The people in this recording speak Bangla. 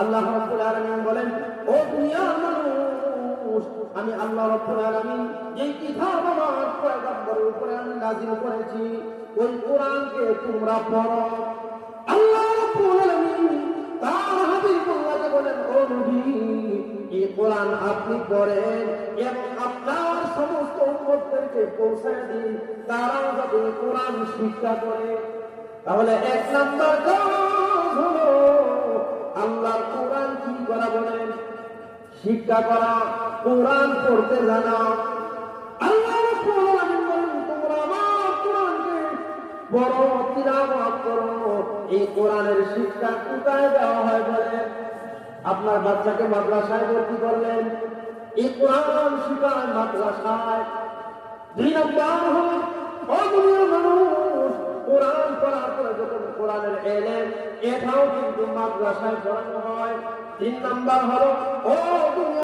আল্লাহ রাব্বুল আলামিন বলেন, ও দুনিয়ার মানুষ, আমি আল্লাহ রাব্বুল আলামিন যে কিতাব আমার পয়গম্বরের উপরে আমি নাযিল করেছি, ওই কোরআনকে তোমরা পড়ো। আল্লাহ রাব্বুল আলামিন তার হাবিবুল্লাহকে বলেন, ও নবী এই কোরআন আপনি পড়েন এবং আপনার সমস্ত উম্মতদেরকে পৌঁছায় দিন। তারাও যাতে কোরআন শিক্ষা করে। তাহলে এক নাম্বার কোরআন কি করা বলেন, শিক্ষা করা, কোরআন পড়তে জানা। এই কোরআনের শিক্ষা কোথায় দেওয়া হয় বলেন? আপনার বাচ্চাকে মাদ্রাসায় ভর্তি করলেন। এই কোরআন শিখায় মাদ্রাসায়। দুই নম্বর হলো কোরআনের এলেন এটাও কিন্তু মাদ্রাসায় পড়ানো হয়। তিন নাম্বার হলো ও